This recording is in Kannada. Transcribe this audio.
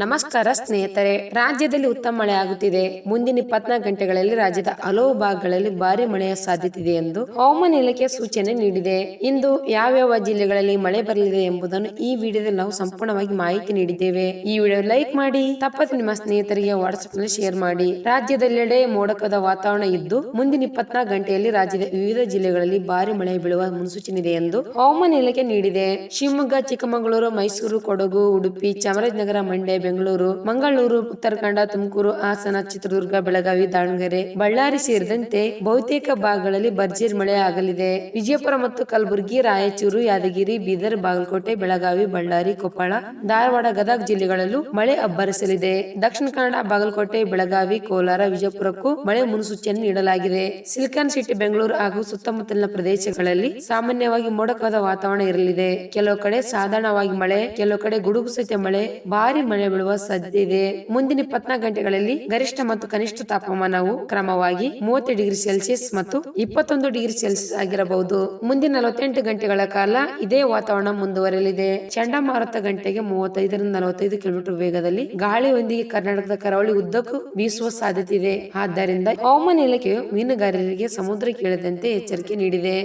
ನಮಸ್ಕಾರ ಸ್ನೇಹಿತರೆ, ರಾಜ್ಯದಲ್ಲಿ ಉತ್ತಮ ಮಳೆ ಆಗುತ್ತಿದೆ. ಮುಂದಿನ ಇಪ್ಪತ್ನಾಲ್ಕು ಗಂಟೆಗಳಲ್ಲಿ ರಾಜ್ಯದ ಹಲವು ಭಾಗಗಳಲ್ಲಿ ಭಾರಿ ಮಳೆಯ ಸಾಧ್ಯತೆ ಇದೆ ಎಂದು ಹವಾಮಾನ ಇಲಾಖೆ ಸೂಚನೆ ನೀಡಿದೆ. ಇಂದು ಯಾವ್ಯಾವ ಜಿಲ್ಲೆಗಳಲ್ಲಿ ಮಳೆ ಬರಲಿದೆ ಎಂಬುದನ್ನು ಈ ವಿಡಿಯೋದಲ್ಲಿ ನಾವು ಸಂಪೂರ್ಣವಾಗಿ ಮಾಹಿತಿ ನೀಡಿದ್ದೇವೆ. ಈ ವಿಡಿಯೋ ಲೈಕ್ ಮಾಡಿ, ತಪ್ಪದೆ ನಿಮ್ಮ ಸ್ನೇಹಿತರಿಗೆ ವಾಟ್ಸ್ಆಪ್ನಲ್ಲಿ ಶೇರ್ ಮಾಡಿ. ರಾಜ್ಯದೆಲ್ಲೆಡೆ ಮೋಡಕದ ವಾತಾವರಣ ಇದ್ದು, ಮುಂದಿನ ಇಪ್ಪತ್ನಾಲ್ಕು ಗಂಟೆಯಲ್ಲಿ ರಾಜ್ಯದ ವಿವಿಧ ಜಿಲ್ಲೆಗಳಲ್ಲಿ ಭಾರಿ ಮಳೆ ಬೀಳುವ ಮುನ್ಸೂಚನೆ ಇದೆ ಎಂದು ಹವಾಮಾನ ಇಲಾಖೆ ನೀಡಿದೆ. ಶಿವಮೊಗ್ಗ, ಚಿಕ್ಕಮಗಳೂರು, ಮೈಸೂರು, ಕೊಡಗು, ಉಡುಪಿ, ಚಾಮರಾಜನಗರ, ಮಂಡ್ಯ ಬೆಂಗಳೂರು, ಮಂಗಳೂರು ಉತ್ತರ ಕನ್ನಡ ತುಮಕೂರು, ಹಾಸನ, ಚಿತ್ರದುರ್ಗ, ಬೆಳಗಾವಿ, ದಾವಣಗೆರೆ, ಬಳ್ಳಾರಿ ಸೇರಿದಂತೆ ಬಹುತೇಕ ಭಾಗಗಳಲ್ಲಿ ಭರ್ಜರಿ ಮಳೆ ಆಗಲಿದೆ. ವಿಜಯಪುರ ಮತ್ತು ಕಲಬುರಗಿ, ರಾಯಚೂರು, ಯಾದಗಿರಿ, ಬೀದರ್, ಬಾಗಲಕೋಟೆ, ಬೆಳಗಾವಿ, ಬಳ್ಳಾರಿ, ಕೊಪ್ಪಳ, ಧಾರವಾಡ, ಗದಗ ಜಿಲ್ಲೆಗಳಲ್ಲೂ ಮಳೆ ಅಬ್ಬರಿಸಲಿದೆ. ದಕ್ಷಿಣ ಕನ್ನಡ, ಬಾಗಲಕೋಟೆ, ಬೆಳಗಾವಿ, ಕೋಲಾರ, ವಿಜಯಪುರಕ್ಕೂ ಮಳೆ ಮುನ್ಸೂಚನೆ ನೀಡಲಾಗಿದೆ. ಸಿಲಿಕಾನ್ ಸಿಟಿ, ಬೆಂಗಳೂರು ಹಾಗೂ ಸುತ್ತಮುತ್ತಲಿನ ಪ್ರದೇಶಗಳಲ್ಲಿ ಸಾಮಾನ್ಯವಾಗಿ ಮೋಡಕವಾದ ವಾತಾವರಣ ಇರಲಿದೆ. ಕೆಲವು ಕಡೆ ಸಾಧಾರಣವಾಗಿ ಮಳೆ, ಕೆಲವು ಕಡೆ ಗುಡುಗು ಸಹಿತ ಮಳೆ, ಭಾರಿ ಮಳೆ ಬೀಳುವ ಸಾಧ್ಯತೆ ಮುಂದಿನ ಇಪ್ಪತ್ನಾಲ್ಕು ಗಂಟೆಗಳಲ್ಲಿ ಗರಿಷ್ಠ ಮತ್ತು ಕನಿಷ್ಠ ತಾಪಮಾನವು ಕ್ರಮವಾಗಿ ಮೂವತ್ತು ಡಿಗ್ರಿ ಸೆಲ್ಸಿಯಸ್ ಮತ್ತು ಇಪ್ಪತ್ತೊಂದು ಡಿಗ್ರಿ ಸೆಲ್ಸಿಯಸ್ ಆಗಿರಬಹುದು. ಮುಂದಿನ ನಲವತ್ತೆಂಟು ಗಂಟೆಗಳ ಕಾಲ ಇದೇ ವಾತಾವರಣ ಮುಂದುವರೆಯಲಿದೆ. ಚಂಡಮಾರುತ ಗಂಟೆಗೆ ಮೂವತ್ತೈದರಿಂದ ನಲವತ್ತೈದು ಕಿಲೋಮೀಟರ್ ವೇಗದಲ್ಲಿ ಗಾಳಿಯೊಂದಿಗೆ ಕರ್ನಾಟಕದ ಕರಾವಳಿ ಉದ್ದಕ್ಕೂ ಬೀಸುವ ಸಾಧ್ಯತೆ ಇದೆ. ಆದ್ದರಿಂದ ಹವಾಮಾನ ಇಲಾಖೆಯು ಮೀನುಗಾರರಿಗೆ ಸಮುದ್ರ ಕೇಳದಂತೆ ಎಚ್ಚರಿಕೆ ನೀಡಿದೆ.